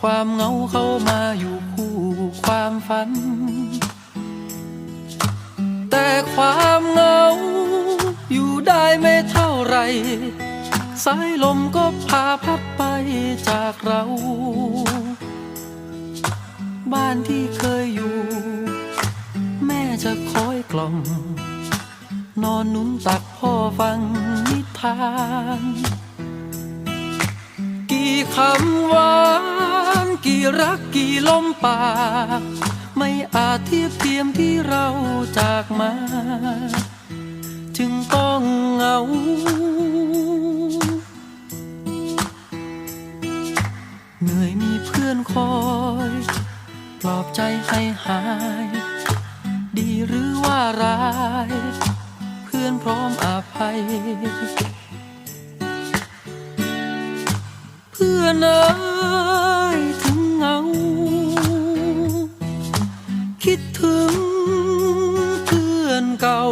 ความเหงาเข้ามาอยู่คู่ความฝัน แต่ความเหงา อยู่ได้ไม่เท่าไรสายลมก็พาพัดไปจากเรา บ้านที่เคยอยู่ แม่จะคอยกล่อม นอนนุ่นตักพ่อฟังนิทาน คำหวานกี่รักกี่ลมปาก ไม่อาจเทียบเทียมที่เราจากมาจึงต้องเหงาเหนื่อยมีเพื่อนคอยปลอบใจให้หาย ดีหรือว่าร้าย เพื่อนพร้อมอภัย พื่อนเอ้ยถึงเหงา คิดถึงเพื่อนเก่า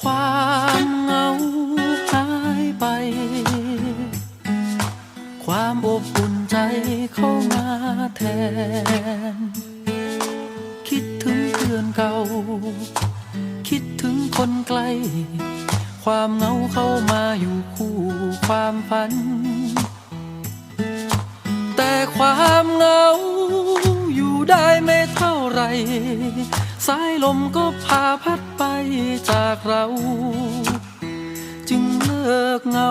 ความเหงาหายไป ความอบอุ่นใจเข้ามาแทน คิดถึงเพื่อนเก่า คิดถึงคนไกล ความเหงาเข้ามาอยู่คู่ความฝัน แต่ความเหงาอยู่ได้ไม่เท่าไร สายลมก็พาพัดไปจากเรา จึงเลิกเหงา